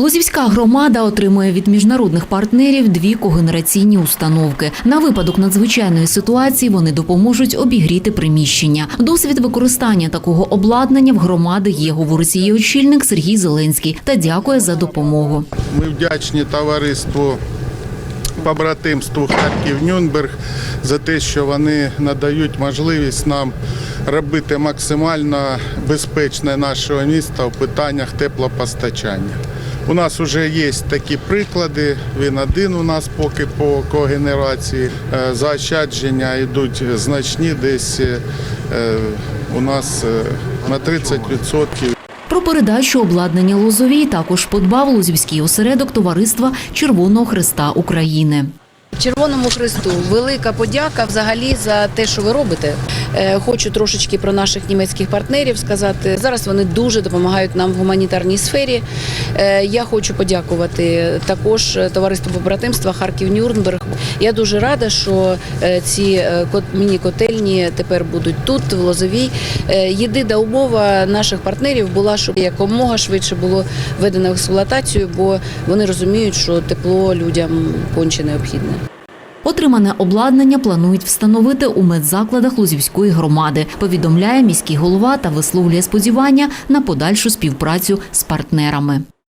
Лозівська громада отримує від міжнародних партнерів дві когенераційні установки. На випадок надзвичайної ситуації вони допоможуть обігріти приміщення. Досвід використання такого обладнання в громади є, говорить її очільник Сергій Зеленський та дякує за допомогу. Ми вдячні товариству побратимству Харків Нюнберг за те, що вони надають можливість нам робити максимально безпечне нашого міста в питаннях теплопостачання. У нас вже є такі приклади. Він один у нас поки по когенерації. Е, Заощадження йдуть значні, десь е, у нас на 30%. Про передачу обладнання Лозовій також подбав Лозівський осередок товариства Червоного Христа України. Червоному Христу велика подяка взагалі за те, що ви робите. Е, Хочу трошечки про наших німецьких партнерів сказати. Зараз вони дуже допомагають нам в гуманітарній сфері. Е, Я хочу подякувати також товариству побратимства Харків Нюрнберг. Я дуже рада, що е, ці е, кот- міні-котельні тепер будуть тут, в Лозовій. Е, Єдина умова наших партнерів була, щоб якомога швидше було введено в експлуатацію, бо вони розуміють, що тепло людям конче необхідне. Отримане обладнання планують встановити у медзакладах Лузівської громади, повідомляє міський голова та висловлює сподівання на подальшу співпрацю з партнерами.